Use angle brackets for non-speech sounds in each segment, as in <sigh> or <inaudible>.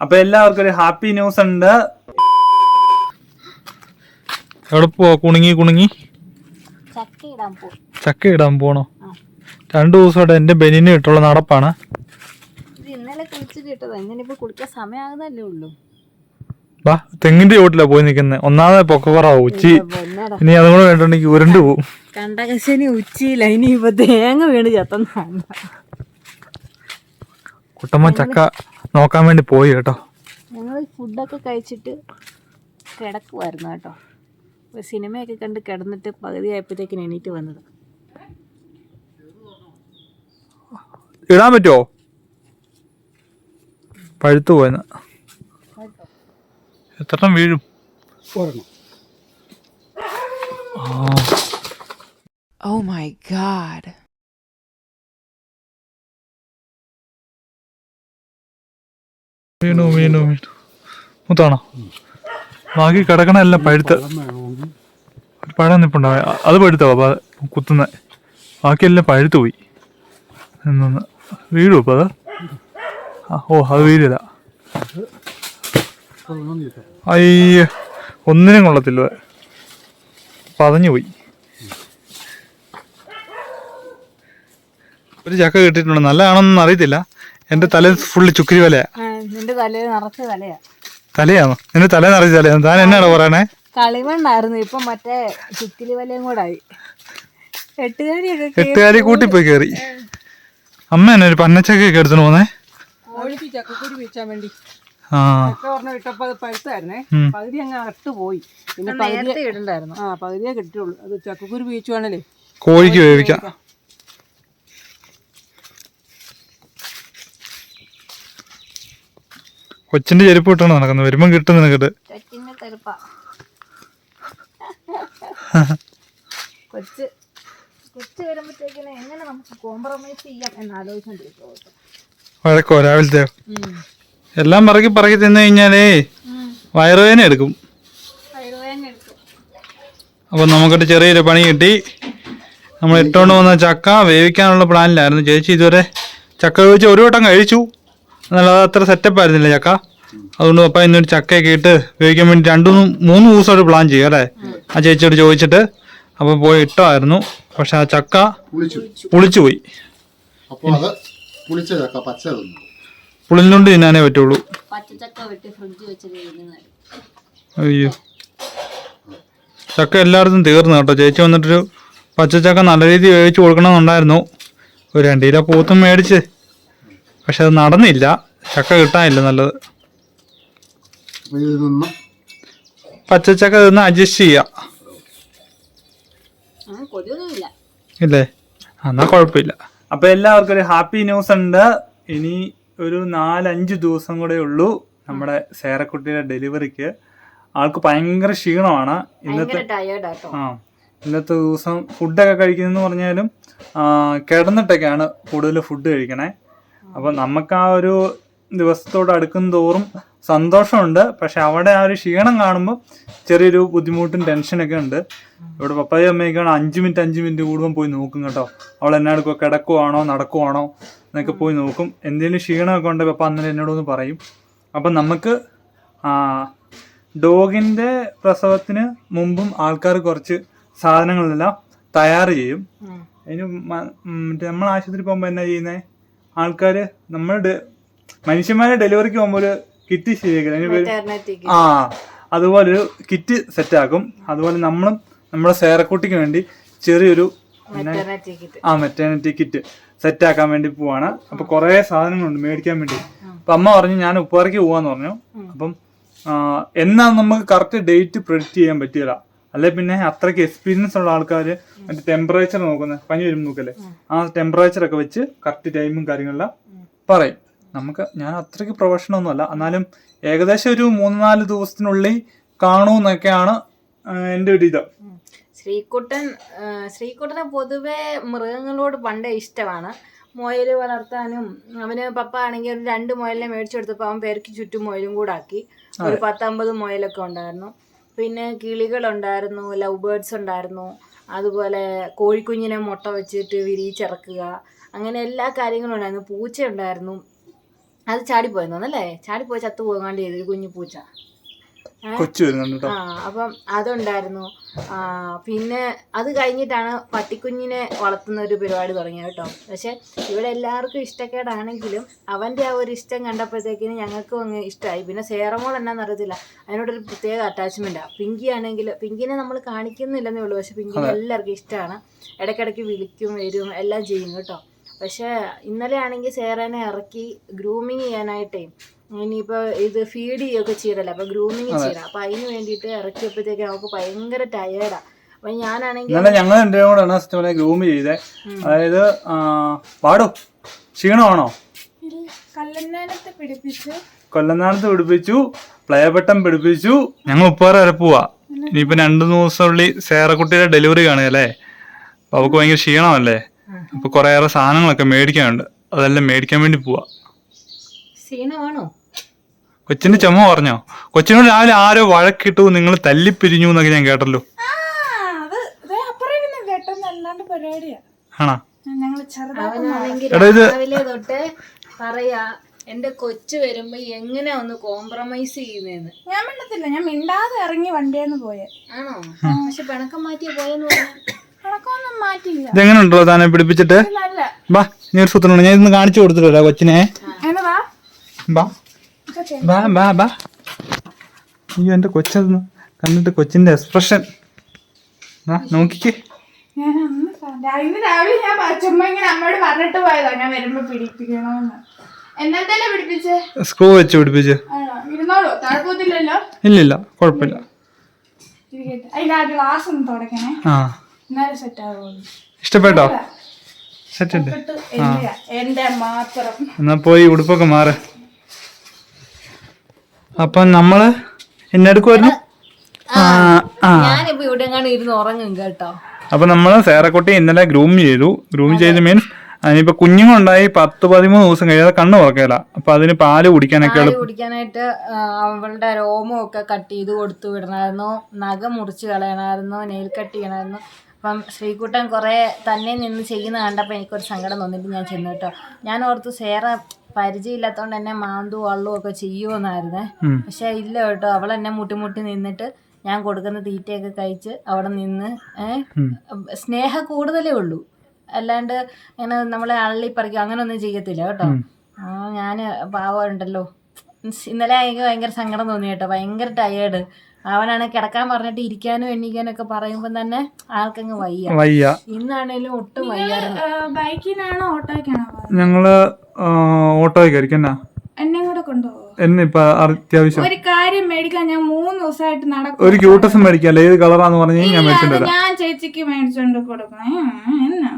അപ്പൊ എല്ലാവർക്കും ഒരു ഹാപ്പി ന്യൂസ് ഉണ്ട്. എവിടെ പോവാ? കുണുങ്ങി കുണുങ്ങി. ചക്ക ഇടാൻ പോകും ചക്ക ഇടാൻ പോണോ രണ്ടു ദിവസമായിട്ട് എന്റെ ബനിന് ഇട്ടുള്ള നടപ്പാണ്. ഇത് ഇന്നലെ കുളിച്ചിട്ട് ഇട്ടതാ. ഇന്നിപ്പോ കുളിക്കാൻ സമയമാകുന്നല്ലേ ഉള്ളൂ. വാ തെങ്ങിന്റെ ചോട്ടിലാ പോയി നിൽക്കുന്നത് ഒന്നാമത് പൊക്കക്കുറവാ ഉച്ചി. ഇനി അതും കൂടെ വേണ്ടിട്ടുണ്ടെങ്കിൽ ഉരുണ്ട് പോവും. കണ്ടകശനി ഉച്ചയില്ല. ഇനിയിപ്പോ തേങ്ങ വീണ് ചത്തന്ന കുട്ടമ്മ ചക്ക. നോക്കാൻ വേണ്ടി പോയി കേട്ടോ. ഞങ്ങൾ ഫുഡൊക്കെ കഴിച്ചിട്ട് കിടക്കുമായിരുന്നു കേട്ടോ. ഒരു സിനിമയൊക്കെ കണ്ട് കിടന്നിട്ട് പകുതി ആയപ്പോഴത്തേക്കിന് എണീറ്റ് വന്നത്. ഇടാൻ പറ്റുമോ പഴുത്തു പോയെന്ന്. എത്രണ്ണം വീഴും. ഓ മൈ my വീണു വീണു വീണു. മുത്താണോ? ബാക്കി കിടക്കണ എല്ലാം പഴുത്ത. ഒരു പഴം നിപ്പുണ്ടാവും അത് പഴുത്തോ? അപ്പൊ കുത്തുന്ന. ബാക്കിയെല്ലാം പഴുത്തു പോയി. എന്നൊന്ന് വീഴും അപ്പൊ അത്. ഓ അത് വീഴില്ല. അയ്യ ഒന്നിനും കൊള്ളത്തില്ല പതഞ്ഞു പോയി. ഒരു ചക്ക കിട്ടിയിട്ടുണ്ട്? നല്ലതാണോന്നൊന്നും അറിയത്തില്ല. എന്റെ തല ഫുള്ള് ചുക്കിരി വലയാ. നിന്റെ തല നിറച്ച തലയാ. തലയാണോ തല നിറച്ച തലയാണോ താൻ എന്നാണ് പറയണേ? കളിമണ്ണായിരുന്നു. ഇപ്പൊ മറ്റേ ചുറ്റിലി വലയും കൂടെ ആയി. എട്ടുകാരിയൊക്കെ എട്ടുകാലി കൂട്ടി പോയി കയറി അമ്മ എന്നെ ഒരു പന്നച്ചക്കൊക്കെ എടുത്തു പോന്നേ? കോഴിക്ക് ചക്കക്കുരു വീച്ചാൻ വേണ്ടി. ആ. ഒക്കെ പറഞ്ഞ ഇട്ടപ്പോ അത് പഴുത്തായിരുന്നേ. ഉം. പകുതി അങ്ങ് അട്ട് പോയി. പിന്നെ പകുതി നേരത്തെ ഇടണ്ടായിരുന്നു. ആ പകുതിയെ കിട്ടിയുള്ളൂ. അത് ചക്കക്കുരി വീഴ്ചയാണല്ലേ കോഴിക്ക് വേവിക്കാം. കൊച്ചിന്റെ ചെരുപ്പ് ഇട്ടാണ് നടക്കുന്നത് വരുമ്പം കിട്ടും നിനക്കിട്ട് ചക്കിന്റെ തെരുപ്പ കൊച്ച് കൊച്ച് വരുമ്പോഴത്തേക്കിന് എങ്ങനെ നമുക്ക് കോംപ്രമൈസ് ചെയ്യാം എന്ന് ആലോചിച്ചോണ്ടിരിക്കും വഴക്കോ രാവിലത്തെ എല്ലാം പറക്കി പറക്കി തിന്നു കഴിഞ്ഞാലേ വയറുവേദന എടുക്കും. അപ്പൊ നമുക്കൊരു ചെറിയൊരു പണി കിട്ടി. നമ്മൾ ഇട്ടുകൊണ്ട് വന്ന ചക്ക വേവിക്കാനുള്ള പ്ലാനിലായിരുന്നു. ചേച്ചി ഇതുവരെ ചക്ക വേവിച്ച് ഒരു വട്ടം കഴിച്ചു. എന്നാൽ അത് അത്ര സെറ്റപ്പ് ആയിരുന്നില്ല ചക്ക. അതുകൊണ്ട് പപ്പ ഇന്നൊരു ചക്കയൊക്കെ ഇട്ട് ഉപയോഗിക്കാൻ വേണ്ടി രണ്ടു മൂന്ന് ദിവസം ദിവസമായിട്ട് പ്ലാൻ ചെയ്യും അല്ലേ? ആ ചേച്ചിയോട് ചോദിച്ചിട്ട് അപ്പൊ പോയി ഇട്ടായിരുന്നു പക്ഷെ ആ ചക്ക പുളിച്ചു. പുളിച്ചു പോയി. അപ്പോൾ അത് പുളിച്ച ചക്ക പച്ച തിന്നു പുളിഞ്ഞുകൊണ്ട് തിന്നാനേ പറ്റുള്ളൂ. അയ്യോ. ചക്ക എല്ലായിടത്തും തീർന്നു കേട്ടോ. ചേച്ചി വന്നിട്ടൊരു പച്ചച്ചക്ക നല്ല രീതിയിൽ വേവിച്ച് കൊടുക്കണമെന്നുണ്ടായിരുന്നു. ഒരു രണ്ടു കിലോ പൂത്തും മേടിച്ച്. പക്ഷെ അത് നടന്നില്ല. ചക്ക കിട്ടാനില്ല നല്ലത്. പച്ചച്ചക്ക നിന്ന് അഡ്ജസ്റ്റ് ചെയ്യാം. ഇല്ലേ. എന്നാ കുഴപ്പമില്ല. അപ്പൊ എല്ലാവർക്കും ഒരു ഹാപ്പി ന്യൂസ് ഉണ്ട്. ഇനി ഒരു നാലഞ്ച് ദിവസം കൂടെ ഉള്ളൂ നമ്മുടെ സേറക്കുട്ടിയുടെ ഡെലിവറിക്ക്. ആൾക്ക് ഭയങ്കര ക്ഷീണമാണ്. ഇന്നത്തെ ആ ഇന്നത്തെ ദിവസം ഫുഡൊക്കെ കഴിക്കുന്നതെന്ന് പറഞ്ഞാലും കിടന്നിട്ടൊക്കെയാണ് കൂടുതൽ ഫുഡ് കഴിക്കണേ. അപ്പം നമുക്ക് ആ ഒരു ദിവസത്തോട് അടുക്കും തോറും സന്തോഷമുണ്ട്. പക്ഷെ അവിടെ ആ ഒരു ക്ഷീണം കാണുമ്പോൾ ചെറിയൊരു ബുദ്ധിമുട്ടും ടെൻഷനൊക്കെ ഉണ്ട്. ഇവിടെ പപ്പായും അമ്മയൊക്കെയാണ് അഞ്ച് മിനിറ്റ് അഞ്ച് മിനിറ്റ് കൂടുമ്പോൾ പോയി നോക്കും കേട്ടോ. അവൾ എന്നാ എടുക്കുക കിടക്കുവാണോ? നടക്കുവാണോ? എന്നൊക്കെ പോയി നോക്കും. എന്തെങ്കിലും ക്ഷീണമൊക്കെ ഉണ്ടെങ്കിൽ പപ്പ അന്നേരം എന്നോടൊന്ന് പറയും. അപ്പം നമുക്ക് ഡോഗിന്റെ പ്രസവത്തിന് മുമ്പും ആൾക്കാർ കുറച്ച് സാധനങ്ങളെല്ലാം തയ്യാറ് ചെയ്യും. അതിന് മറ്റേ നമ്മൾ ആശുപത്രി പോകുമ്പോൾ എന്നാ ചെയ്യുന്നത് ആൾക്കാർ നമ്മുടെ മനുഷ്യന്മാരെ ഡെലിവറിക്ക് പോകുമ്പോൾ ഒരു കിറ്റ് ശരിയാക്കില്ല. ആ അതുപോലെ ഒരു കിറ്റ് സെറ്റാക്കും അതുപോലെ നമ്മളും നമ്മുടെ സേറക്കുട്ടിക്ക് വേണ്ടി ചെറിയൊരു ആ മെറ്റേണിറ്റി കിറ്റ് സെറ്റ് ആക്കാൻ വേണ്ടി പോവാണ്. അപ്പൊ കുറെ സാധനങ്ങളുണ്ട് മേടിക്കാൻ വേണ്ടി. അപ്പൊ അമ്മ പറഞ്ഞു ഞാൻ ഉപ്പാറയ്ക്ക് പോവാന്ന് പറഞ്ഞു. അപ്പം എന്നാ നമുക്ക് കറക്റ്റ് ഡേറ്റ് പ്രെഡിക്റ്റ് ചെയ്യാൻ പറ്റില്ല അല്ലെ പിന്നെ അത്രയ്ക്ക് എക്സ്പീരിയൻസ് ഉള്ള ആൾക്കാർ മറ്റേ ടെമ്പറേച്ചർ നോക്കുന്നത് പനി വരും നോക്കല്ലേ? ആ ടെമ്പറേച്ചർ ഒക്കെ വെച്ച് കറക്റ്റ് ടൈമും കാര്യങ്ങളെല്ലാം പറയും. നമുക്ക് ഞാൻ അത്രയ്ക്ക് പ്രൊഫഷണൽ ഒന്നുമല്ല എന്നാലും ഏകദേശം ഒരു മൂന്ന് നാല് ദിവസത്തിനുള്ളിൽ കാണൂന്നൊക്കെയാണ് എന്റെ എന്റെ ഒരു ഇത്. ശ്രീകുട്ടൻ ശ്രീകുട്ടന് പൊതുവെ മൃഗങ്ങളോട് പണ്ടേ ഇഷ്ടമാണ്. മുയൽ വളർത്താനും അവന് പപ്പ ആണെങ്കിൽ ഒരു രണ്ട് മുയലിനെ മേടിച്ചെടുത്തപ്പോൾ അവൻ പേർക്ക് ചുറ്റും മുയലും കൂടാക്കി. ഒരു പത്തമ്പത് മുയലൊക്കെ ഉണ്ടായിരുന്നു. പിന്നെ കിളികളുണ്ടായിരുന്നു ലവ് ബേർഡ്സ് ഉണ്ടായിരുന്നു. അതുപോലെ കോഴിക്കുഞ്ഞിനെ മുട്ട വെച്ചിട്ട് വിരിയിച്ചിറക്കുക. അങ്ങനെ എല്ലാ കാര്യങ്ങളും ഉണ്ടായിരുന്നു. പൂച്ച ഉണ്ടായിരുന്നു. അത് ചാടിപ്പോയെന്നു അല്ലേ? ചാടിപ്പോയി ചത്തു പോകാണ്ട് ചെയ്തു ഒരു കുഞ്ഞു പൂച്ച. കൊച്ചു വരുന്നുണ്ട് ആ അപ്പം അതുണ്ടായിരുന്നു. പിന്നെ അത് കഴിഞ്ഞിട്ടാണ് പട്ടിക്കുഞ്ഞിനെ വളർത്തുന്ന ഒരു പരിപാടി തുടങ്ങിയത് കേട്ടോ പക്ഷെ ഇവിടെ എല്ലാവർക്കും ഇഷ്ടക്കേടാണെങ്കിലും അവന്റെ ആ ഒരു ഇഷ്ടം കണ്ടപ്പോഴത്തേക്കിന് ഞങ്ങൾക്കും അങ്ങ് ഇഷ്ടമായി പിന്നെ സേറമോൾ എന്നാന്ന് അറിയത്തില്ല. അതിനോടൊരു പ്രത്യേക അറ്റാച്ച്മെന്റാണ് പിങ്കി ആണെങ്കിൽ പിങ്കിനെ നമ്മൾ കാണിക്കുന്നില്ലെന്നേ ഉള്ളൂ. പക്ഷെ പിങ്കി എല്ലാവർക്കും ഇഷ്ടമാണ് ഇടയ്ക്കിടയ്ക്ക് വിളിക്കും വരും എല്ലാം ചെയ്യും കേട്ടോ പക്ഷേ ഇന്നലെ ആണെങ്കിൽ സേറനെ ഇറക്കി ഗ്രൂമിങ് ചെയ്യാനായിട്ടേ ഇനിയിപ്പോൾ ഇത് ഫീഡ് ചെയ്യുകയൊക്കെ ചെയ്യണല്ലോ അപ്പോൾ ഗ്രൂമിങ് ചെയ്യണം. അപ്പോൾ അതിന് വേണ്ടിയിട്ട് ഇറക്കിയപ്പോഴത്തേക്ക് അവൾക്ക് ഭയങ്കര ടയേർഡാണ് അപ്പം ഞാനാണെങ്കിൽ ഞങ്ങൾ എന്റെ കൂടെയാണ് സിസ്റ്റോനെ ഗ്രൂം ചെയ്തേ. അതായത് പാടോ. ക്ഷീണമാണോ? കല്ലന്നാനത്ത് പിടിപ്പിച്ച്. കൊല്ലനാടത്ത് പിടിപ്പിച്ചു പ്ലേബട്ടം പിടിപ്പിച്ചു. ഞങ്ങൾ ഉപ്പാറ വരെ പോവാ. ഇനിയിപ്പോ രണ്ടു ദിവസമുള്ളിൽ സേറക്കുട്ടിയുടെ ഡെലിവറി കാണുകയല്ലേ? അപ്പൊ അവക്ക് ഭയങ്കര ക്ഷീണമല്ലേ? അപ്പൊ കുറേയേറെ സാധനങ്ങളൊക്കെ മേടിക്കാനുണ്ട്. അതെല്ലാം മേടിക്കാൻ വേണ്ടി പോവാ. ക്ഷീണമാണോ? കൊച്ചിന്റെ ചുമ പറഞ്ഞോ കൊച്ചിനോട് രാവിലെ ആരോ വഴക്കിട്ടു നിങ്ങൾ തല്ലിപ്പിരിഞ്ഞു എന്നൊക്കെ ഞാൻ കേട്ടല്ലോ. ആണോ? എടാ, ഇത്- രാവിലെ തൊട്ട് പറയാ എന്റെ കൊച്ചു വരുമ്പോ എങ്ങനെ ഒന്ന് കോംപ്രമൈസ് ചെയ്യുന്നേന്ന്? ഞാൻ മിണ്ടത്തില്ല ഞാൻ മിണ്ടാതെ ഇറങ്ങി വണ്ടിയെന്ന് പോയെ. ആണോ? പക്ഷെ പിണക്കം മാറ്റിയ പോയെന്ന് പറഞ്ഞു. കണക്കൊന്നും മാറ്റിയില്ല. ഇതെങ്ങനെ ഉണ്ടോ താനെ പിടിപ്പിച്ചിട്ട് വാ നീ ഒരു സുത്തനുണ്ട് ഞാൻ ഇന്ന് കാണിച്ചു കൊടുത്തിട്ടില്ല കൊച്ചിനെ. എന്നതാ? ബാ. ബാ ബാ ബാ. അയ്യോ കൊച്ചു കണ്ടിട്ട് കൊച്ചിന്റെ എക്സ്പ്രഷൻ നോക്കിക്കേ. ഞാൻ അന്ന് ഇന്ന് രാവിലെ ഞാൻ അച്ഛമ്മ ഇങ്ങനെ അമ്മയോട് പറഞ്ഞിട്ട് പോയതാ. ഞാൻ വരുമ്പോ പിടിപ്പിക്കണോന്ന്. എന്നത്തന്നെ പിടിപ്പിച്ചേ? സ്ക്രൂ വെച്ച് പിടിപ്പിച്ച്. ആണോ? ഇരുന്നോളൂ. താഴ്പോത്തില്ലല്ലോ ഇല്ലില്ല കുഴപ്പമില്ല. ഇരിക്കട്ടെ. അതിന്റെ ആ ഗ്ലാസ് ഒന്ന് തുടക്കണേ. എന്നാലും സെറ്റ് ആവുള്ളൂ. ഇഷ്ടപ്പെട്ടോ? സെറ്റ് ഉണ്ട്. എന്റെ മാത്രം. എന്നാ പോയി ഉടുപ്പൊക്കെ മാറ്. അപ്പം നമ്മൾ എന്നെടുക്കുമായിരുന്നു ആ ആ ഞാനിപ്പോ ഇവിടെ എങ്ങാണ്ട് ഇരുന്ന് ഉറങ്ങും കേട്ടോ. അപ്പൊ നമ്മൾ സേറക്കുട്ടി ഇന്നലെ ഗ്രൂം ചെയ്തു. ഗ്രൂം ചെയ്ത് മീൻസ് അതിനിപ്പോ കുഞ്ഞുങ്ങളുണ്ടായി പത്ത് പതിമൂന്ന് ദിവസം കഴിയാതെ കണ്ണു തുറക്കില്ല അപ്പൊ അതിന് പാൽ കുടിക്കാനൊക്കെ കുടിക്കാനായിട്ട് അവളുടെ രോമൊക്കെ കട്ട് ചെയ്ത് കൊടുത്തു വിടണമായിരുന്നു നഖം മുറിച്ച് കളയണമായിരുന്നു നെയിൽ കട്ട് ചെയ്യണമായിരുന്നു അപ്പം ശ്രീകുട്ടൻ കുറേ തന്നെ നിന്ന് ചെയ്യുന്ന കണ്ടപ്പോൾ എനിക്കൊരു സങ്കടം തോന്നിയിട്ട് ഞാൻ ചെന്നു കേട്ടോ. ഞാൻ ഓർത്തു സേറ പരിചയമില്ലാത്തതുകൊണ്ട് എന്നെ മാന്തു വള്ളു ഒക്കെ ചെയ്യുമെന്നായിരുന്നേ പക്ഷേ ഇല്ല കേട്ടോ. അവൾ എന്നെ മുട്ടിമുട്ടി നിന്നിട്ട് ഞാൻ കൊടുക്കുന്ന തീറ്റയൊക്കെ കഴിച്ച് അവിടെ നിന്ന് സ്നേഹ കൂടുതലേ ഉള്ളൂ. അല്ലാണ്ട് ഇങ്ങനെ നമ്മളെ അള്ളി പറിക്കും അങ്ങനെ ഒന്നും ചെയ്യത്തില്ല കേട്ടോ. ഞാൻ പാവമുണ്ടല്ലോ ഇന്നലെ എനിക്ക് ഭയങ്കര സങ്കടം തോന്നി കേട്ടോ. ഭയങ്കര ടയേർഡ് അവനാണ് കിടക്കാൻ പറഞ്ഞിട്ട് ഇരിക്കാനും എണ്ണിക്കാനും ഒക്കെ പറയുമ്പോൾ തന്നെ ആൾക്കങ്ങ് വയ്യ. വയ്യ. ഇന്നാണേലും ഒട്ടും വയ്യായിരുന്നു. ബൈക്കിനാണോ ഓട്ടോയ്ക്കാണോ ഞങ്ങൾ ഓട്ടോയ്ക്കായിരിക്കും എന്നാ. എന്നെ കൂടെ കൊണ്ടുപോകും എന്നിപ്പോ അത്യാവശ്യം. ഒരു കാര്യം മേടിക്കാൻ ഞാൻ മൂന്ന് ദിവസമായിട്ട് നടക്കും ഒരു ക്യൂട്ടസ് മേടിക്കാല്ലേ? ഏത് കളറാന്ന് പറഞ്ഞു ഞാൻ ഇല്ല, മേടിച്ചിട്ട് അത് വരാം. ഞാൻ ചേച്ചിക്ക് മേടിച്ചോണ്ട് കൊടുക്കണേ. എന്നാ?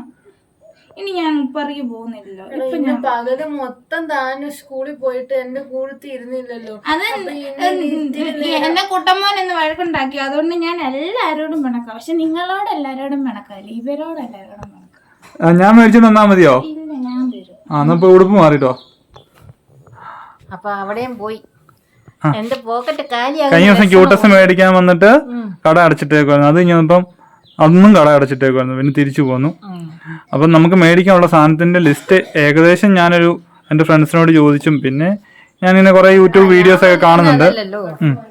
ഇനി ഞാൻ ഉപ്പറിക്ക് പോകുന്നില്ലല്ലോ. ഇപ്പൊ ഞാൻ പകൽ മൊത്തം താൻ സ്കൂളിൽ പോയിട്ട് എന്റെ കൂടത്തി ഇരുന്നില്ലല്ലോ അത് എന്റെ കുട്ടമ്മോൻ എന്ന് വഴക്കുണ്ടാക്കി അതുകൊണ്ട് ഞാൻ എല്ലാരോടും പിണക്കാം. പക്ഷെ നിങ്ങളോട് എല്ലാരോടും പിണക്കല്ല ഇവരോട് എല്ലാരോടും പിണക്കാം. ഞാൻ മേടിച്ചു തന്നാ മതിയോ? ഇല്ല ഞാൻ തരും. ആ എന്നാ ഇപ്പൊ ഉടുപ്പ് മാറിട്ടോ. അപ്പൊ അവിടെയും പോയി. എന്റെ പോക്കറ്റ് കഴിഞ്ഞ ദിവസം ക്യൂട്ടസ് മേടിക്കാൻ വന്നിട്ട് കട അടച്ചിട്ടേക്കുവായിരുന്നു. അത് കഴിഞ്ഞപ്പം അന്നും കട അടച്ചിട്ടേക്കുമായിരുന്നു പിന്നെ തിരിച്ചു പോന്നു. അപ്പം നമുക്ക് മേടിക്കാനുള്ള സാധനത്തിന്റെ ലിസ്റ്റ് ഏകദേശം ഞാനൊരു എന്റെ ഫ്രണ്ട്സിനോട് ചോദിച്ചും. പിന്നെ ഞാനിങ്ങനെ കുറെ യൂട്യൂബ് വീഡിയോസ് ഒക്കെ കാണുന്നുണ്ട്.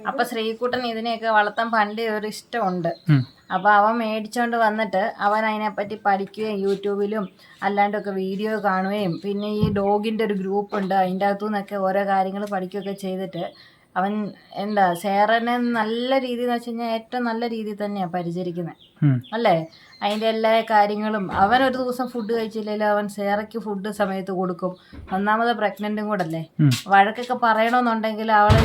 അപ്പൊ ശ്രീകുട്ടൻ ഇതിനെയൊക്കെ വളർത്താൻ പണ്ട് ഒരു ഇഷ്ടമുണ്ട്. അപ്പൊ അവൻ മേടിച്ചോണ്ട് വന്നിട്ട് അവൻ അതിനെപ്പറ്റി പഠിക്കുകയും യൂട്യൂബിലും അല്ലാണ്ടൊക്കെ വീഡിയോ കാണുകയും പിന്നെ ഈ ഡോഗിന്റെ ഒരു ഗ്രൂപ്പ് ഉണ്ട് അതിന്റെ അകത്തു നിന്നൊക്കെ ഓരോ കാര്യങ്ങൾ പഠിക്കുകയൊക്കെ ചെയ്തിട്ട് അവൻ എന്താ സേറനെ നല്ല രീതി എന്ന് വെച്ച് കഴിഞ്ഞാൽ ഏറ്റവും നല്ല രീതിയിൽ തന്നെയാണ് പരിചരിക്കുന്നത്. അല്ലേ? അതിന്റെ എല്ലാ കാര്യങ്ങളും അവൻ ഒരു ദിവസം ഫുഡ് കഴിച്ചില്ലെങ്കിൽ അവൻ സേറയ്ക്ക് ഫുഡ് സമയത്ത് കൊടുക്കും. ഒന്നാമത് പ്രഗ്നന്റും കൂടെ അല്ലേ വഴക്കൊക്കെ പറയണമെന്നുണ്ടെങ്കിൽ അവൾ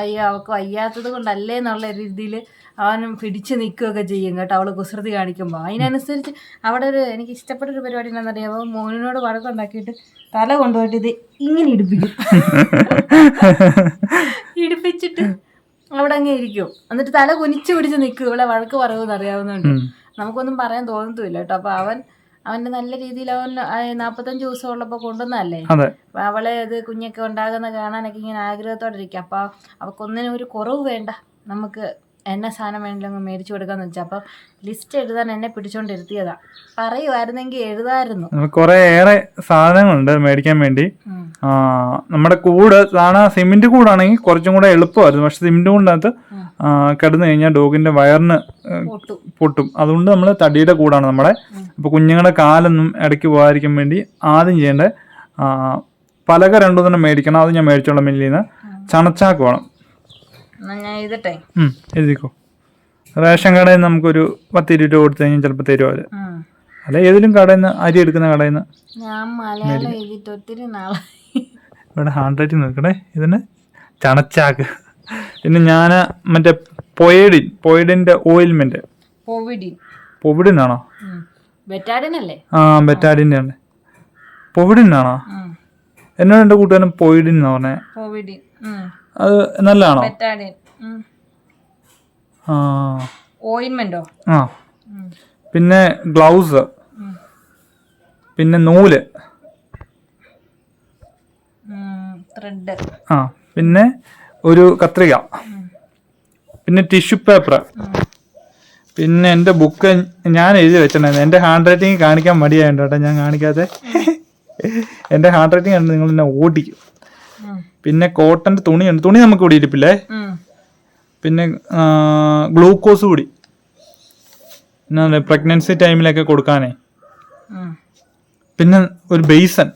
അയ്യോ അവൾക്ക് വയ്യാത്തത് കൊണ്ടല്ലേ എന്നുള്ള രീതിയിൽ അവനും പിടിച്ചു നിൽക്കുകയൊക്കെ ചെയ്യും കേട്ടോ അവൾ കുസൃതി കാണിക്കുമ്പോൾ അതിനനുസരിച്ച് അവിടെ ഒരു എനിക്ക് ഇഷ്ടപ്പെട്ട ഒരു പരിപാടി എന്താണെന്നറിയാമോ മോനിനോട് വഴക്കുണ്ടാക്കിയിട്ട് തല കൊണ്ടുപോയിട്ട് ഇത് ഇങ്ങനെ ഇടിപ്പിക്കും. <laughs> ഇടിപ്പിച്ചിട്ട് അവിടെ അങ്ങ് ഇരിക്കും. എന്നിട്ട് തല കുനിച്ചു പിടിച്ച് നിൽക്കും. ഇവിടെ വഴക്ക് പറയുമെന്ന് അറിയാവുന്നുണ്ട് നമുക്കൊന്നും പറയാൻ തോന്നത്തുമില്ല കേട്ടോ. അപ്പൊ അവൻ അവന്റെ നല്ല രീതിയിൽ അവൻ നാപ്പത്തഞ്ചു ദിവസം ഉള്ളപ്പോ കൊണ്ടുവന്നല്ലേ അപ്പൊ അവളെ ഇത് കുഞ്ഞൊക്കെ ഉണ്ടാകുന്ന കാണാനൊക്കെ ഇങ്ങനെ ആഗ്രഹത്തോടെ ഇരിക്കും. അപ്പൊ അവക്കൊന്നിനും ഒരു കുറവ് വേണ്ട. നമുക്ക് എന്നെ സാധനം വേണമെങ്കിലും അങ്ങ് മേടിച്ചു കൊടുക്കാന്ന് വെച്ചാൽ അപ്പം ലിസ്റ്റ് എഴുതാൻ എന്നെ പിടിച്ചോണ്ടിരുത്തിയതാ. പറയുമായിരുന്നെങ്കിൽ എഴുതായിരുന്നു. കുറെ ഏറെ സാധനങ്ങളുണ്ട് മേടിക്കാൻ വേണ്ടി. നമ്മുടെ കൂട് സാധാരണ സിമെന്റ് കൂടാണെങ്കിൽ കുറച്ചും കൂടെ എളുപ്പമായിരുന്നു. പക്ഷെ സിമെന്റ് കൂടിനകത്ത് കിടന്നു കഴിഞ്ഞാൽ ഡോഗിന്റെ വയറിന് പൊട്ടും. അതുകൊണ്ട് നമ്മൾ തടിയുടെ കൂടാണ് നമ്മുടെ. അപ്പോൾ കുഞ്ഞുങ്ങളുടെ കാലൊന്നും ഇടയ്ക്ക് പോകാതിരിക്കാൻ വേണ്ടി ആദ്യം ചെയ്യേണ്ടത് പലക രണ്ടു തന്നെ മേടിക്കണം. അത് ഞാൻ മേടിച്ചോളാം മില്ലിന്ന്. ചണച്ചാക്ക് വേണം. എഴുതട്ടെ? എഴുതിക്കോ. റേഷൻ കടയിൽ നിന്ന് നമുക്കൊരു പത്ത് ഇരുപത് രൂപ കൊടുത്തു കഴിഞ്ഞാൽ ചിലപ്പോൾ തരും അത് അല്ല ഏതെങ്കിലും കടയിൽ നിന്ന് അരി എടുക്കുന്ന കടയിൽ നിന്ന്. ഇവിടെ ഹാൻഡ് റൈറ്റിംഗ് നോക്കണേ. ഇതിന് ചണച്ചാക്ക്. പിന്നെ ഞാൻ മറ്റേ പൊയഡിൻ പൊയഡിന്റെ ഓയിൽമെന്റ് പൊവിഡിൻ ആണോ ആ ബെറ്റാഡിന്റെ ആണ് പൊവിഡിൻ ആണോ എന്നോട് എന്റെ കൂട്ടുകാരൻ പൊയിഡിൻ എന്ന് പറഞ്ഞേ. അത് നല്ലതാണോ? ബെറ്റാഡിൻ ആ. ഓയിൻമെന്റോ ആ. പിന്നെ ഗ്ലൗസ്. പിന്നെ നൂൽ. ത്രെഡ് ആ. പിന്നെ ഒരു കത്രിക. പിന്നെ ടിഷ്യൂ പേപ്പർ പിന്നെ എന്റെ ബുക്ക് ഞാൻ എഴുതി വെച്ചിട്ടുണ്ടായിരുന്നു. എന്റെ ഹാൻഡ് റൈറ്റിംഗ് കാണിക്കാൻ മടിയായിട്ടോ കേട്ടോ ഞാൻ കാണിക്കാതെ എന്റെ ഹാൻഡ് റൈറ്റിംഗ് ആണ് നിങ്ങൾ എന്നെ ഓടിക്കും പിന്നെ കോട്ടന്റെ തുണിയുണ്ട് തുണി നമുക്ക് ഇവിടെ ഇരിപ്പില്ലേ? പിന്നെ ഗ്ലൂക്കോസ് കൂടി. എന്നാ പ്രഗ്നൻസി ടൈമിലൊക്കെ കൊടുക്കാനേ. പിന്നെ ഒരു ബേസൺ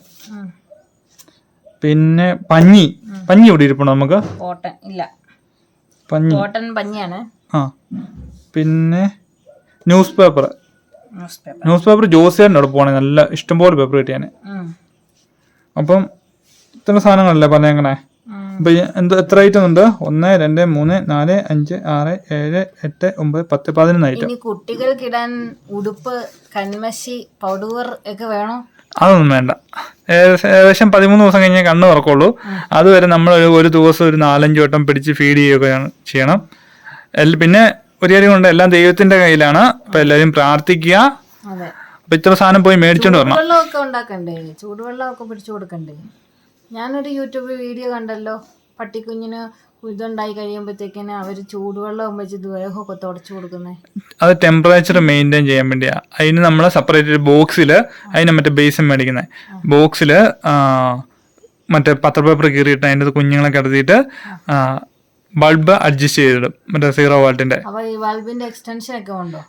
പിന്നെ പഞ്ഞി. പഞ്ഞി ഇവിടെ ഇരിപ്പുണ്ടോ നമുക്ക്? ഇല്ല. പഞ്ഞി. പഞ്ഞിയാണ്. ആ. പിന്നെ ന്യൂസ് പേപ്പർ. News paper. ജോസിയാന്റെ അവിടെ പോകണേ. നല്ല ഇഷ്ടംപോലെ പേപ്പർ കിട്ടിയാണ് അപ്പം ഇത്ര സാധനങ്ങളല്ലേ പറഞ്ഞേക്കണേ? അപ്പൊ എന്താ എത്ര ഐറ്റം ഉണ്ട്? ഒന്ന് രണ്ട് മൂന്ന് നാല് അഞ്ച് ആറ് ഏഴ് എട്ട് ഒമ്പത് പത്ത് പതിനൊന്ന് ഐറ്റം ഇനി കുട്ടികൾക്കിടാൻ ഉടുപ്പ് കൺമശി പൗഡർ ഒക്കെ വേണോ? അതൊന്നും വേണ്ട. ഏകദേശം പതിമൂന്ന് ദിവസം കഴിഞ്ഞേ കണ്ണ് തുറക്കുള്ളൂ. അതുവരെ നമ്മൾ ഒരു ഒരു ദിവസം ഒരു നാലഞ്ച് വട്ടം പിടിച്ച് ഫീഡ് ചെയ്യുകയാണ് ചെയ്യണം പിന്നെ ഒരു കാര്യം കൊണ്ട് എല്ലാം ദൈവത്തിന്റെ കയ്യിലാണ്. അപ്പൊ എല്ലാവരും പ്രാർത്ഥിക്കുക. അപ്പൊ ഇത്ര സാധനം പോയി മേടിച്ചോണ്ട് വരണം. ചൂടുവെള്ളം ഒക്കെ പിടിച്ചു കൊടുക്കണ്ടേ? ഞാനൊരു യൂട്യൂബ് വീഡിയോ കണ്ടല്ലോ. പട്ടിക്കുഞ്ഞിന് ഇതുണ്ടായി കഴിയുമ്പോഴത്തേക്കിന് അവർ ചൂടുവെള്ളം വെച്ച് ദേഹമൊക്കെ തുടച്ചു കൊടുക്കുന്നേ. അത് ടെമ്പറേച്ചർ മെയിന്റെയിൻ ചെയ്യാൻ വേണ്ടിയാ. അതിന് നമ്മൾ സെപ്പറേറ്റ് ഒരു ബോക്സിൽ അതിന് മറ്റേ ബേസും മേടിക്കുന്നത് ബോക്സിൽ മറ്റേ പത്ര പേപ്പർ കീറിയിട്ട് അതിന്റെ കുഞ്ഞുങ്ങളെ കിടത്തിയിട്ട് ബൾബ് അഡ്ജസ്റ്റ് ചെയ്തിടും. മറ്റേ സീറോ വാൾട്ടിന്റെ ബൾബിന്റെ എക്സ്റ്റൻഷൻ ഒക്കെ ഉണ്ടോ?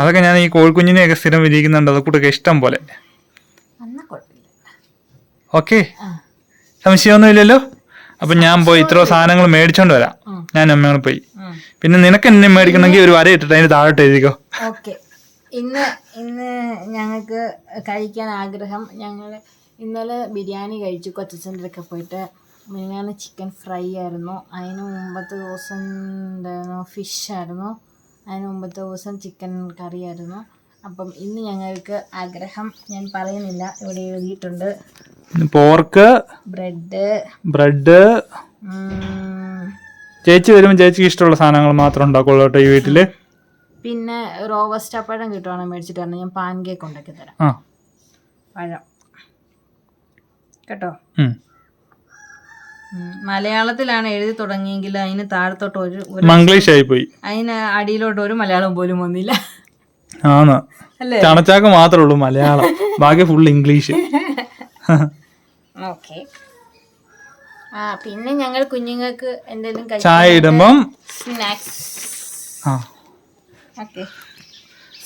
അതൊക്കെ ഞാൻ ഈ കോഴിക്കുഞ്ഞിനെയൊക്കെ സ്ഥിരം വിരിക്കുന്നുണ്ട് അതൊക്കെ ഇഷ്ടം പോലെ. ഓക്കെ. സംശയമൊന്നുമില്ലല്ലോ? അപ്പൊ ഞാൻ പോയി ഇത്ര സാധനങ്ങൾ മേടിച്ചോണ്ട് വരാം. ഞാൻ അമ്മയോട് പോയി. പിന്നെ നിനക്ക് എന്നെ മേടിക്കണമെങ്കിൽ ഒരു വര ഇട്ടിട്ട് അതിന് താഴോട്ട് എഴുതിക്കോ. ഇന്ന് ഇന്ന് ഞങ്ങൾക്ക് കഴിക്കാൻ ആഗ്രഹം. ഞങ്ങൾ ഇന്നലെ ബിരിയാണി കഴിച്ചു. കൊച്ചച്ചന്റെ പോയിട്ട് മിനിഞ്ഞാന്ന് ചിക്കൻ ഫ്രൈ ആയിരുന്നു. അതിന് മുമ്പത്തെ ദിവസം എന്തായിരുന്നു? ഫിഷ് ആയിരുന്നു. അതിന് മുമ്പത്തെ ദിവസം ചിക്കൻ കറി ആയിരുന്നു അപ്പം ഇന്ന് ഞങ്ങൾക്ക് ആഗ്രഹം ഞാൻ പറയുന്നില്ല ഇവിടെ എഴുതിയിട്ടുണ്ട്. Pork bread bread. ചേച്ചി വരുമ്പോൾ ചേച്ചിക്ക് ഇഷ്ടമുള്ള സാധനങ്ങൾ മാത്രം ഉണ്ടാക്കുള്ളൂ കേട്ടോ ഈ വീട്ടിൽ. പിന്നെ റോവസ്റ്റ് പഴം കിട്ടുവാണെങ്കിൽ മേടിച്ചിട്ട് വരണം? ഞാൻ പാൻ കേക്ക് ഉണ്ടാക്കി തരാം. ആ. പഴം. കേട്ടോ. മലയാളത്തിലാണ് എഴുതി തുടങ്ങിയെങ്കിൽ അതിന് താഴത്തോട്ട് ഒരു ഒരു മംഗ്ലീഷ് ആയി പോയി അതിന് അടിയിലോട്ട് ഒരു മലയാളം പോലും വന്നില്ല. ആന്ന് അല്ലേ? ചണച്ചാക്ക് മാത്രമേ ഉള്ളൂ മലയാളം. ബാക്കി ഫുൾ ഇംഗ്ലീഷ് ഓക്കെ. ആ പിന്നെ ഞങ്ങൾ കുഞ്ഞുങ്ങൾക്ക് എന്തെങ്കിലും ചായ ഇടുമ്പം സ്നാക്സ്. ആ. ഓക്കെ.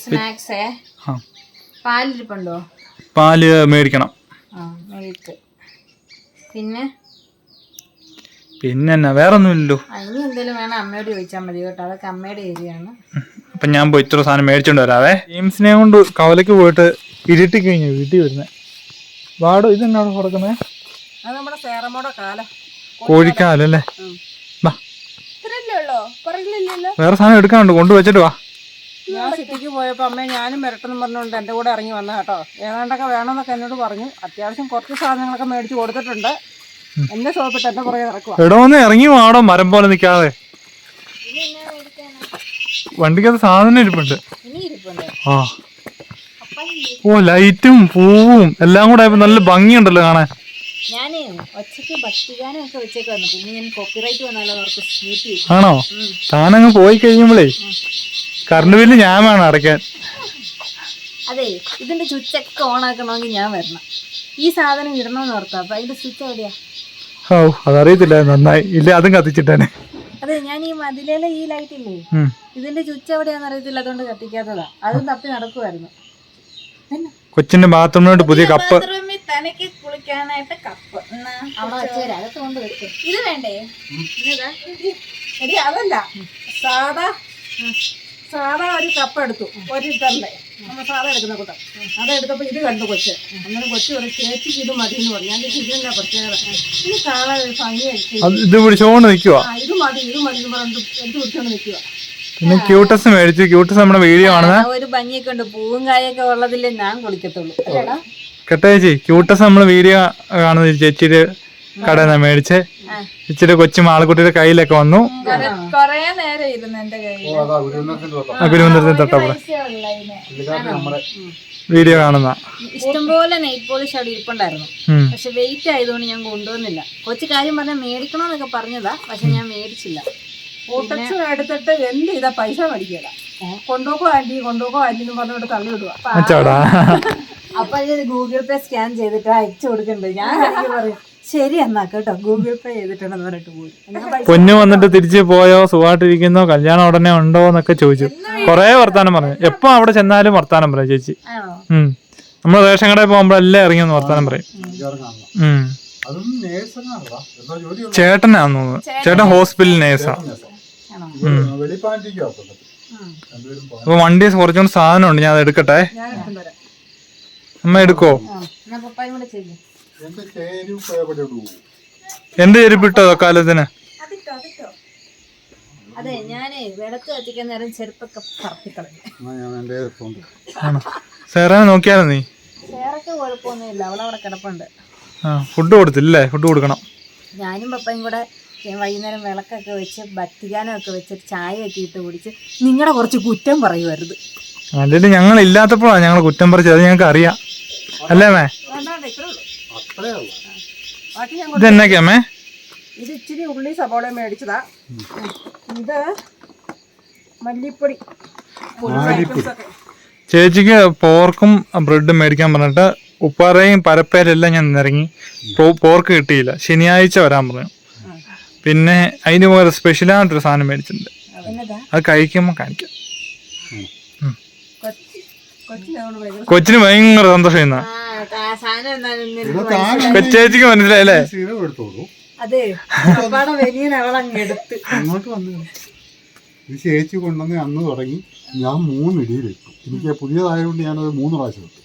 സ്നാക്സ് ആ. പാലിരിപ്പുണ്ടോ? പാൽ മേടിക്കണം. ആ മിൽക്ക് പിന്നെ? പിന്നെ എന്നാ വേറെ ഒന്നുമില്ലല്ലോ അതിന് എന്തെങ്കിലും വേണം അമ്മയോട് ചോദിച്ചാൽ മതി കേട്ടോ. അതൊക്കെ അമ്മയുടെ ഏരിയയാണ്. അപ്പൊ ഞാൻ പോയി ഇത്ര സാധനം മേടിച്ചോണ്ട് വരാവേ. ജെയിംസിനെ കൊണ്ട് കവലയ്ക്ക് പോയിട്ട് ഇരുട്ടി കഴിഞ്ഞു വീട്ടിൽ വരുന്നത് വാടോ ഇതെന്നാണ് കൊടുക്കുന്നത് കോഴിക്കാലല്ലേ? വേറെ സാധനം എടുക്കാനുണ്ട് കൊണ്ടുവച്ചിട്ട് വാ. ഞാൻ സിറ്റിക്ക് പോയപ്പോൾ അമ്മ ഞാനും മിരട്ടെന്ന് പറഞ്ഞുകൊണ്ട് എന്റെ കൂടെ ഇറങ്ങി വന്ന കേട്ടോ. ഏതാണ്ടൊക്കെ വേണമെന്നൊക്കെ എന്നോട് പറഞ്ഞു. അത്യാവശ്യം കുറച്ച് സാധനങ്ങളൊക്കെ മേടിച്ച് കൊടുത്തിട്ടുണ്ട്. എന്റെ സോപ്പിട്ട് എന്റെ പുറകെ എടോന്ന് ഇറങ്ങി വാടോ മരം പോലെ നിൽക്കാതെ. വണ്ടിക്കകത്ത് സാധനം ഇരിപ്പുണ്ട്. ആ. ഓ ലൈറ്റും പൂവും എല്ലാം കൂടെ ആയപ്പോ നല്ല ഭംഗിയുണ്ടല്ലോ കാണാൻ. ഞാൻ ഭക്തിഗാനം ഒക്കെ പിന്നെ കോപ്പിറൈറ്റ് വന്നാലോ അവർക്ക് ആണോ? താനങ്ങ് പോയി കഴിയുമ്പോഴേ കറണ്ട് ബില്ല് ഞാൻ വേണം അടയ്ക്കാൻ. അതെ ഇതിന്റെ സ്വിച്ചൊക്കെ ഓൺ ആക്കണമെങ്കിൽ ഞാൻ വരണം. ഈ സാധനം ഇടണമെന്ന് ഓർത്താ. അപ്പൊ അതിന്റെ സ്വിച്ച് എവിടെയാ? ഓ അതറിയത്തില്ല. നന്നായി. ഇല്ല അതും കത്തിച്ചിട്ടാണ് അതെ ഞാൻ ഈ മതിലേലെ ഈ ലൈറ്റ് ഇല്ലേ? ഇതിന്റെ സ്വിച്ച് എവിടെയാന്ന് അറിയത്തില്ല അതുകൊണ്ട് കത്തിക്കാത്തതാ. അതും തപ്പി നടക്കുമായിരുന്നു കൊച്ചിന്റെ ബാത്റൂമിലോട്ട് പുതിയ കപ്പ്. തനിക്ക് കുളിക്കാനായിട്ട് കപ്പ്. ഇത് വേണ്ടേ? എടി അതല്ല. സാധാ സാധാ ഒരു കപ്പ് എടുത്തു. ഒരു ലിറ്ററിന്റെ നമ്മൾ സാധാ എടുക്കുന്ന കൂട്ടം. അതെടുത്തപ്പോൾ ഇത് കണ്ടു കൊച്ച്. അങ്ങനെ കൊച്ച് ഒരു ചേച്ചിക്ക് ഇത് മതി എന്ന് പറഞ്ഞു. ഞാൻ ഇതിനെന്താ പ്രത്യേകത? ഇത് കാണാൻ ഒരു ഭംഗിയായിട്ട് ഇത് പിടിച്ചോണ്ട് നിൽക്കുക ഇത് മതി ഇത് മതി എന്ന് പറഞ്ഞിട്ട് എടുത്ത് പിടിച്ചോണ്ട് നിൽക്കുക പിന്നെ ക്യൂട്ടസ് മേടിച്ചു. ക്യൂട്ടസ് നമ്മുടെ വീഡിയോ കാണുന്ന. ഒരു ഭംഗിയൊക്കെ ഉണ്ട്. പൂവും കായൊക്കെ ഉള്ളതില്ലേ ഞാൻ കുളിക്കത്തുള്ളൂ. കേട്ടോ ചേച്ചി ക്യൂട്ടസ് നമ്മൾ വീഡിയോ കാണുന്ന ചേച്ചിയുടെ കടയിൽ നിന്ന് മേടിച്ച്. ഇച്ചിരി കൊച്ചു മാളക്കുട്ടിയുടെ കയ്യിലൊക്കെ വന്നു. കൊറേ നേരം ഇരുന്നു എന്റെ കയ്യിൽ തൊട്ടപ്പോൾ വീഡിയോ കാണുന്ന. ഇഷ്ടംപോലെ നെയ്റ്റ് പോളിഷ് അവിടെ ഇരിപ്പുണ്ടായിരുന്നു. പക്ഷെ വെയിറ്റ് ആയതുകൊണ്ട് ഞാൻ കൊണ്ടുവന്നില്ല. കൊച്ചു കാര്യം പറഞ്ഞാൽ മേടിക്കണമെന്നൊക്കെ പറഞ്ഞതാ പക്ഷെ ഞാൻ മേടിച്ചില്ല. ഓട്ടക്സ് എടുത്തിട്ട് എന്ത് ചെയ്താ? പൈസ മേടിക്കില്ല കൊണ്ടുപോക്കോ ആന്റി കൊണ്ടുപോക്കോ ആന്റി എന്ന് പറഞ്ഞിട്ട് തള്ളി വിടുക അച്ചാടാ അപ്പൊ ഇത് ഗൂഗിൾ പേ സ്കാൻ ചെയ്തിട്ട് അയച്ചു കൊടുക്കണ്ടേ. ഞാൻ പറയും ശരി എന്നാ കേട്ടോ ഗൂഗിൾ പേ ചെയ്തിട്ടുണ്ടെന്ന് പറഞ്ഞിട്ട് പോയി. പൊന്നു വന്നിട്ട് തിരിച്ചു പോയോ സുഖമായിട്ടിരിക്കുന്നോ കല്യാണം ഉടനെ ഉണ്ടോ എന്നൊക്കെ ചോദിച്ചു. കൊറേ വർത്താനം പറഞ്ഞു. എപ്പോ അവിടെ ചെന്നാലും വർത്താനം പറയാം ചേച്ചി. നമ്മൾ റേഷൻ കടയിൽ പോകുമ്പോഴെല്ലാം ഇറങ്ങിയെന്ന് വർത്താനം പറയും. ചേട്ടനാന്ന് തോന്നുന്നു. ചേട്ടൻ ഹോസ്പിറ്റൽ നേഴ്സാ. അപ്പൊ വണ്ടി കുറച്ചുകൊണ്ട് സാധനം ഉണ്ട് ഞാൻ അത് എടുക്കട്ടെ. അമ്മ എടുക്കോ? എന്ത് ചെരുപ്പിട്ടോ കാലത്തിന്? അതെ ഞാനേ വിളക്ക് കത്തിക്കാൻ നേരം ചെരുപ്പൊക്കെ സേറാനെ നോക്കിയാലോ നീ? വേറൊക്കെ കുഴപ്പമൊന്നുമില്ല അവിടെ കിടപ്പുണ്ട്. ആ ഫുഡ് കൊടുത്തില്ലേ? ഫുഡ് കൊടുക്കണം. ഞാനും പപ്പയും കൂടെ വൈകുന്നേരം വിളക്കൊക്കെ വെച്ച് ഭക്തിഗാനമൊക്കെ വെച്ച് ചായയൊക്കെ ഇട്ട് കുടിച്ച് നിങ്ങളുടെ കുറച്ച് കുറ്റം പറയുമായിരുന്നു അല്ലെങ്കിൽ ഞങ്ങൾ ഇല്ലാത്തപ്പോഴാണ് ഞങ്ങൾ കുറ്റം പറിച്ചത് അത് ഞങ്ങൾക്ക് അറിയാം അല്ലേ മേ വേണ്ടാണ്ട് ഉള്ളൂ. അത്രേ ഉള്ളു. ഇത് എന്നൊക്കെയാ മേ ഇത് ഇച്ചിരി ഉള്ളി സബോള മേടിച്ചതാ. ഇത് മല്ലിപ്പൊടി. ചേച്ചിക്ക് പോർക്കും ബ്രെഡും മേടിക്കാൻ പറഞ്ഞിട്ട് ഉപ്പാറയും പരപ്പേരെല്ലാം ഞാൻ ഇറങ്ങി പോർക്ക് കിട്ടിയില്ല. ശനിയാഴ്ച വരാൻ പറഞ്ഞു. പിന്നെ അതിന് പോലെ സ്പെഷ്യലായിട്ടൊരു സാധനം മേടിച്ചിട്ടുണ്ട്. അത് കഴിക്കുമ്പോൾ കാണിക്കാം. കൊച്ചിന് ഭയങ്കര സന്തോഷം ഇന്നാ. കൊച്ചേച്ചിക്ക് മനസ്സിലായല്ലേ അതെ വലിയ അവളങ്ങ് എടുത്ത്. അങ്ങോട്ട് വന്നു ഇത് ചേച്ചി കൊണ്ടുവന്ന് അന്ന് തുടങ്ങി. ഞാൻ മൂന്ന് ഇടിയിലിട്ടു എനിക്ക് പുതിയതായതുകൊണ്ട് ഞാനത് മൂന്ന് പ്രാവശ്യം ഇട്ടു.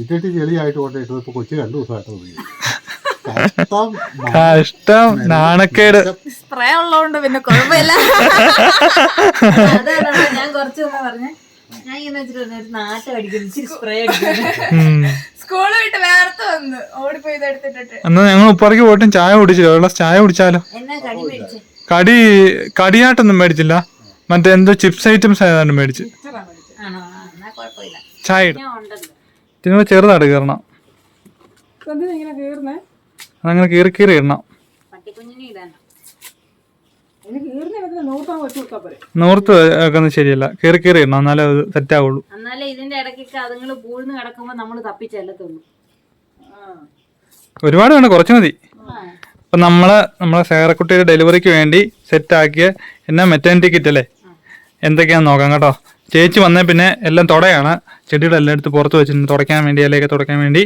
ഇട്ടിട്ട് ചെളിയായിട്ട് കൊണ്ട് ഇട്ടത് ഇപ്പൊ കൊച്ചി രണ്ടു ദിവസമായിട്ട് ഉപയോഗിക്കും കഷ്ടം. കഷ്ടം. നാണക്കേട്. സ്പ്രേ ഉള്ളതുകൊണ്ട് പിന്നെ കുഴപ്പമില്ല. <laughs> അതാണ് ഞാൻ കുറച്ച് പറഞ്ഞേ. ഞാൻ ഇങ്ങനെ വെച്ചിട്ട് പറഞ്ഞു, ഒരു നാട്ടം അടിക്കുന്നു ഇച്ചിരി സ്പ്രേ അടിക്കുന്നു. ഉം. സ്കൂൾ വിട്ട് വേർത്ത് വന്ന് ഓടിപ്പോയി ഇത് എടുത്തിട്ടിട്ട്. എന്നാ ഞങ്ങൾ ഉപ്പറയ്ക്ക് പോയിട്ടും ചായ കുടിച്ചില്ല. ഒരു ഗ്ലാസ് ചായ കുടിച്ചാലോ? എന്നാ കടി മേടിച്ചേ? കടി കടിയായിട്ടൊന്നും മേടിച്ചില്ല. മറ്റേ എന്തോ ചിപ്സ് ഐറ്റംസ് ആയതാണ് മേടിച്ച്. ആണോ? ആ, എന്നാ കുഴപ്പമില്ല. ചായ ചെറുതാട് ഞാൻ ഉണ്ടല്ലോ. ചെറുതായിട്ട് കയറണം. അങ്ങനെ കീറി കീറി ഇടണം പട്ടിക്കുഞ്ഞിനെ ഇടാനോ എനിക്ക് കീറുന്ന ഇതിന് നൂറ്റാൻ വെച്ച് കൊടുത്താൽ പോരെ നൂർത്ത് വെക്കുന്നത് ശരിയല്ല. കീറി കീറി ഇടണം എന്നാലേ അത് സെറ്റ് ആവുള്ളൂ എന്നാലേ ഇതിന്റെ ഇടയ്ക്കൊക്കെ അതുങ്ങൾ പൂഴ്ന്ന് കിടക്കുമ്പോ നമ്മൾ തപ്പിച്ചെല്ലത്തുള്ളൂ ഒരുപാട് വേണ്ട കുറച്ച് മതി. അപ്പം നമ്മൾ നമ്മളെ സേറക്കുട്ടിയുടെ ഡെലിവറിക്ക് വേണ്ടി സെറ്റ് സെറ്റാക്കിയ എന്നാ മെറ്റേണിറ്റി കിറ്റ് അല്ലേ? എന്തൊക്കെയാന്ന് നോക്കാം കേട്ടോ. ചേച്ചി വന്നേ പിന്നെ എല്ലാം തുടയാണ്. ചെടിയുടെ എല്ലാം എടുത്ത് പുറത്ത് വെച്ചിട്ടുണ്ട് തുടയ്ക്കാൻ വേണ്ടി ഇലയൊക്കെ തുടയ്ക്കാൻ വേണ്ടി.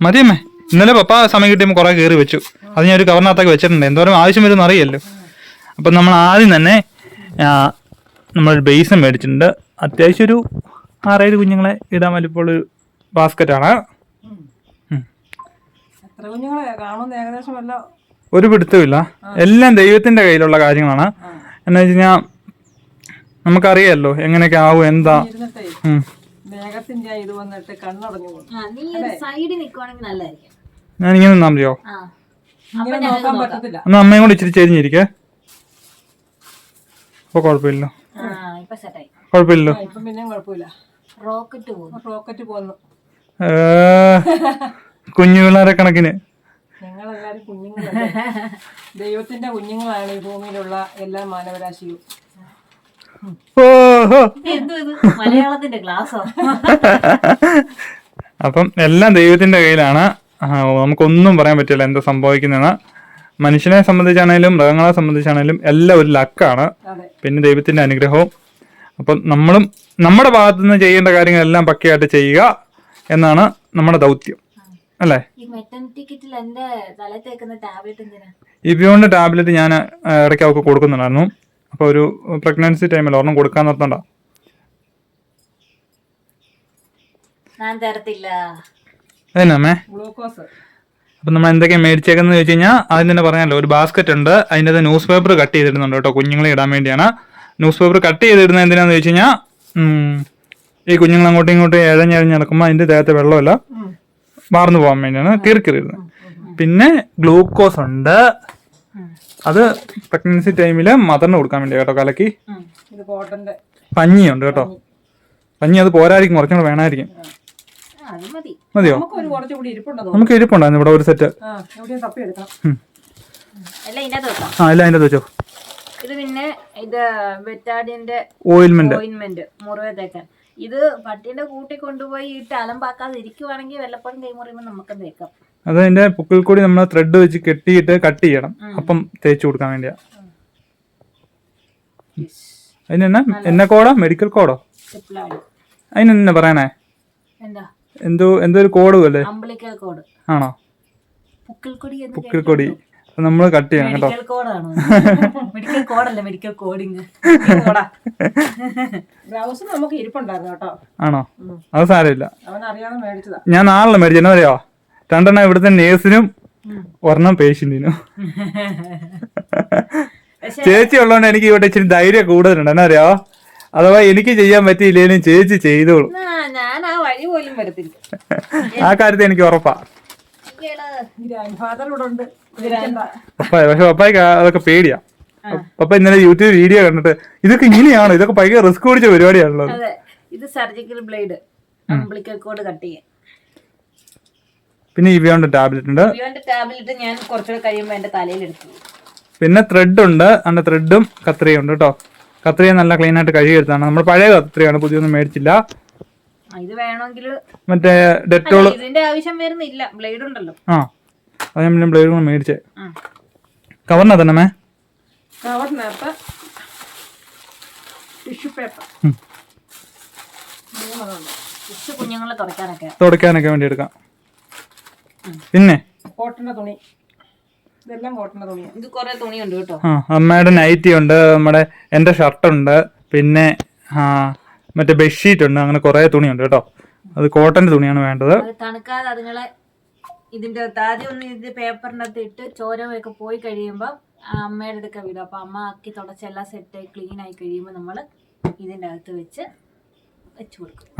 മതിയമ്മേ. ഇന്നലെ പപ്പ സമയം കിട്ടിയപ്പോൾ കുറേ കയറി വെച്ചു. അത് ഞാൻ ഒരു കവറിനകത്തൊക്കെ വെച്ചിട്ടുണ്ട്. എന്തോരം ആവശ്യം വരുമെന്ന് അറിയല്ലോ അപ്പം നമ്മൾ ആദ്യം തന്നെ നമ്മൾ നമ്മളൊരു ബേസ് മേടിച്ചിട്ടുണ്ട്. അത്യാവശ്യം ഒരു ആറേഴ് കുഞ്ഞുങ്ങളെ ഇടാൻ വലിപ്പോൾ ഒരു ബാസ്ക്കറ്റാണ് ഒരു പിടുത്തമില്ല എല്ലാം ദൈവത്തിന്റെ കയ്യിലുള്ള കാര്യങ്ങളാണ്. എന്ന് വെച്ച് കഴിഞ്ഞാൽ നമുക്കറിയാലോ എങ്ങനെയൊക്കെ ആവും എന്താ. ഞാനിങ്ങനെ നിന്നാ മതിയോ? എന്നാ അമ്മയും കൂടി ഇച്ചിരി ചെരിഞ്ഞിരിക്കേ. ഇപ്പൊ സെറ്റായി കുഴപ്പമില്ലല്ലോ കുഞ്ഞു പിള്ളേരെ കണക്കിന്. ഞങ്ങളെല്ലാം എല്ലാരും കുഞ്ഞുങ്ങളല്ലേ? <laughs> ദൈവത്തിന്റെ കുഞ്ഞുങ്ങളാണ് ഈ ഭൂമിയിലുള്ള എല്ലാ മാനവരാശിയും. മലയാളത്തിന്റെ ക്ലാസ്സോ <laughs> അപ്പം എല്ലാം ദൈവത്തിന്റെ കയ്യിലാണ്. നമുക്കൊന്നും പറയാൻ പറ്റില്ല എന്താ സംഭവിക്കുന്നതെന്ന്. മനുഷ്യനെ സംബന്ധിച്ചാണേലും മൃഗങ്ങളെ സംബന്ധിച്ചാണേലും എല്ലാം ഒരു ലക്കാണ്. പിന്നെ ദൈവത്തിന്റെ അനുഗ്രഹവും. അപ്പം നമ്മളും നമ്മുടെ ഭാഗത്തു നിന്ന് ചെയ്യേണ്ട കാര്യങ്ങളെല്ലാം പക്കയായിട്ട് ചെയ്യുക എന്നാണ് നമ്മുടെ ദൗത്യം. അല്ലേ? ഈ ടാബ്ലറ്റ് ഞാൻ ഇടയ്ക്ക് അവർക്ക് കൊടുക്കുന്നുണ്ടായിരുന്നു. അപ്പോൾ ഒരു പ്രഗ്നൻസി ടൈമിൽ ഒരെണ്ണം കൊടുക്കാൻ നിർത്തണ്ട ഞാൻ തരത്തില്ല. ഗ്ലൂക്കോസ്. അപ്പം നമ്മൾ എന്തൊക്കെയാണ് മേടിച്ചേക്കുന്നത് ചോദിച്ചു കഴിഞ്ഞാൽ ആദ്യം തന്നെ പറയാമല്ലോ ഒരു ബാസ്ക്കറ്റ് ഉണ്ട്. അതിന്റെ അത് ന്യൂസ് പേപ്പർ കട്ട് ചെയ്തിടുന്നുണ്ട് കേട്ടോ കുഞ്ഞുങ്ങളെ ഇടാൻ വേണ്ടിയാണ്. ന്യൂസ് പേപ്പർ കട്ട് ചെയ്തിടുന്നത് എന്തിനാന്ന് ചോദിച്ചു കഴിഞ്ഞാൽ ഈ കുഞ്ഞുങ്ങൾ അങ്ങോട്ടും ഇങ്ങോട്ടും ഏഴഞ്ഞഴഞ്ഞ് നടക്കുമ്പോൾ അതിന്റെ ദേഹത്തെ വെള്ളമല്ല വാർന്നു പോകാൻ വേണ്ടിയാണ് കീറിക്കീറിടുന്നത് പിന്നെ ഗ്ലൂക്കോസ് ഉണ്ട്. അത് പ്രഗ്നൻസി ടൈമിൽ മദറിന് കൊടുക്കാൻ വേണ്ടി കേട്ടോ കലക്കി. പഞ്ഞിയുണ്ട് കേട്ടോ. പഞ്ഞി. അത് പോരായിരിക്കും കുറച്ചും കൂടെ വേണമായിരിക്കും. മതിയോ? നമുക്ക് ഒരു കുറച്ചുകൂടി ഇരിപ്പുണ്ടോ നമുക്ക് ഇരിപ്പുണ്ടായിരുന്നു ഇവിടെ ഒരു സെറ്റ് ആ എല്ലാം വെക്കാം ആ എല്ലാം അതിന്റെ വെച്ചോ. ഇത് പിന്നെ ഇത് ബെറ്റാഡിന്റെ ഓയിൽമെന്റ് ഓയിൻമെന്റ് മുറിവ് തേക്കാൻ ഇത് പട്ടിയുടെ കൂട്ടി കൊണ്ടുപോയി ഇട്ട് അലമ്പാക്കാതെ ഇരിക്കുവാണെങ്കിൽ വല്ലപ്പോഴും കൈമുറിയുമ്പോൾ നമുക്ക് തേക്കാം. അത് അതിന്റെ പുക്കിൽ കൂടി നമ്മൾ ത്രെഡ് വെച്ച് കെട്ടിയിട്ട് കട്ട് ചെയ്യണം. അപ്പം തേച്ചു കൊടുക്കാൻ വേണ്ടിയാ. അതിനെന്നാ എന്ന? കോഡോ മെഡിക്കൽ കോഡോ അതിനെന്നാ പറയണേ. എന്താ? എന്തോ എന്തോ ഒരു കോഡ് അല്ലേ കോഡ് ആണോ? പുക്കിൽക്കൊടി നമ്മൾ കട്ട് ചെയ്യണം കേട്ടോ. മെഡിക്കൽ കോഡല്ല മെഡിക്കൽ കോഡിങ് ബ്ലൗസ് നമുക്ക് ഇരിപ്പുണ്ടായിരുന്നു കേട്ടോ. ആണോ? അത് സാരമില്ല. ഞാൻ നാളെ മേടിച്ചു. എന്നാ അറിയോ? രണ്ടെണ്ണം ഇവിടുത്തെ നേഴ്സിനും ഒരെണ്ണം പേഷ്യന്റിനും ചേച്ചി ഉള്ളതുകൊണ്ട് എനിക്ക് ഇവിടെ ഇച്ചിരി ധൈര്യം കൂടുതലുണ്ട്. എന്നാ അറിയോ? അഥവാ എനിക്ക് ചെയ്യാൻ പറ്റിയില്ലേലും ചേച്ചി ചെയ്തോളൂ. ഞാൻ ആ വഴി പോലും വരത്തില്ല. ആ കാര്യത്തിൽ എനിക്ക് ഉറപ്പാ. ഗ്രാൻഡ് ഫാദർ ഇവിടെ ഉണ്ട്. പപ്പായ പക്ഷെ പപ്പായ്ക്ക് അതൊക്കെ പേടിയാ. പപ്പ ഇന്നലെ യൂട്യൂബ് വീഡിയോ കണ്ടിട്ട് ഇതൊക്കെ ഇങ്ങനെയാണ്? ഇതൊക്കെ ഭയങ്കര റിസ്ക് പിടിച്ച പരിപാടിയാണല്ലോ. അതെ. ഇത് surgical blade. Umbilical cord cut ചെയ്യാൻ. പിന്നെ ഇവയോണ്ട് ടാബ്ലറ്റ് ഉണ്ട്. ടാബ്ലറ്റ് ഞാൻ കുറച്ചുകൂടെ കഴിയുമ്പോൾ എന്റെ തലയിൽ എടുത്തു പിന്നെ ത്രെഡ് ഉണ്ട്. അതിന്റെ ത്രെഡും കത്രിയും ഉണ്ട് കേട്ടോ. കത്രിയ നല്ല ക്ലീൻ ആയിട്ട് കഴുകി എടുത്താണ് നമ്മൾ പഴയ കത്രിയാണ് പുതിയൊന്നും മേടിച്ചില്ല. ഇത് വേണമെങ്കിൽ മറ്റേ ഡെറ്റോൾ ഇതിന്റെ ആവശ്യം വരുന്നില്ല. ബ്ലേഡ് ഉണ്ടല്ലോ. ആ അത് ഞാൻ ബ്ലേഡ് കൂടെ മേടിച്ചേ. കവറിനാ തന്നെ മേ? കവറിനകത്ത് tissue paper. കൊച്ചു കുഞ്ഞുങ്ങളെ തുടയ്ക്കാനൊക്കെ. തുടയ്ക്കാനൊക്കെ വേണ്ടി എടുക്കാം. പിന്നെ? കോട്ടന്റെ തുണി. ഇതെല്ലാം കോട്ടന്റെ തുണിയാണ് ഇത് കുറെ തുണിയുണ്ട് കേട്ടോ. അമ്മയുടെ നൈറ്റി ഉണ്ട് നമ്മുടെ എന്റെ ഷർട്ടുണ്ട് പിന്നെ ആ മറ്റേ ബെഡ്ഷീറ്റ് ഉണ്ട്. അങ്ങനെ കുറേ തുണിയുണ്ട് കേട്ടോ. അത് കോട്ടന്റെ തുണിയാണ് വേണ്ടത്. തണുക്കാതെ അതുങ്ങളെ ഇതിന്റെ ആദ്യം ഒന്ന് ഇത് പേപ്പറിനകത്ത് ഇട്ട് ചോരമൊക്കെ പോയി കഴിയുമ്പോൾ അമ്മയുടെ അടുക്ക വിടും. അപ്പൊ അമ്മ ആക്കി തുടച്ചെല്ലാം സെറ്റായി ക്ലീൻ ആയി കഴിയുമ്പോൾ നമ്മൾ ഇതിന്റെ അകത്ത് വെച്ച്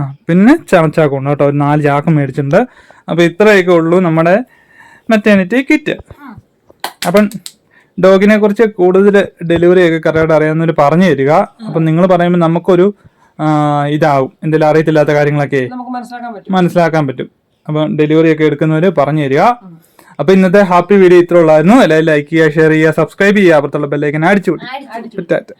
ആ പിന്നെ ചവച്ചാക്കുണ്ട് കേട്ടോ. ഒരു നാല് ചാക്ക് മേടിച്ചിട്ടുണ്ട്. അപ്പോൾ ഇത്രയൊക്കെ ഉള്ളൂ നമ്മുടെ മെറ്റേണിറ്റി കിറ്റ് അപ്പം ഡോഗിനെ കുറിച്ച് കൂടുതൽ ഡെലിവറി ഒക്കെ കറക്റ്റ് അറിയാവുന്നവർ പറഞ്ഞു തരിക. അപ്പം നിങ്ങൾ പറയുമ്പോൾ നമുക്കൊരു ഇതാവും. എന്തെങ്കിലും അറിയത്തില്ലാത്ത കാര്യങ്ങളൊക്കെ നമുക്ക് മനസ്സിലാക്കാൻ പറ്റും. മനസ്സിലാക്കാൻ പറ്റും. അപ്പം ഡെലിവറി ഒക്കെ എടുക്കുന്നവര് പറഞ്ഞു തരിക. അപ്പൊ ഇന്നത്തെ ഹാപ്പി വീഡിയോ ഇത്ര ഉള്ളായിരുന്നു. എല്ലാവരും ലൈക്ക് ചെയ്യുക ഷെയർ ചെയ്യുക സബ്സ്ക്രൈബ് ചെയ്യുക. അപ്പുറത്തുള്ള ബെല്ലൈക്കൻ അടിച്ചു വിട്ടു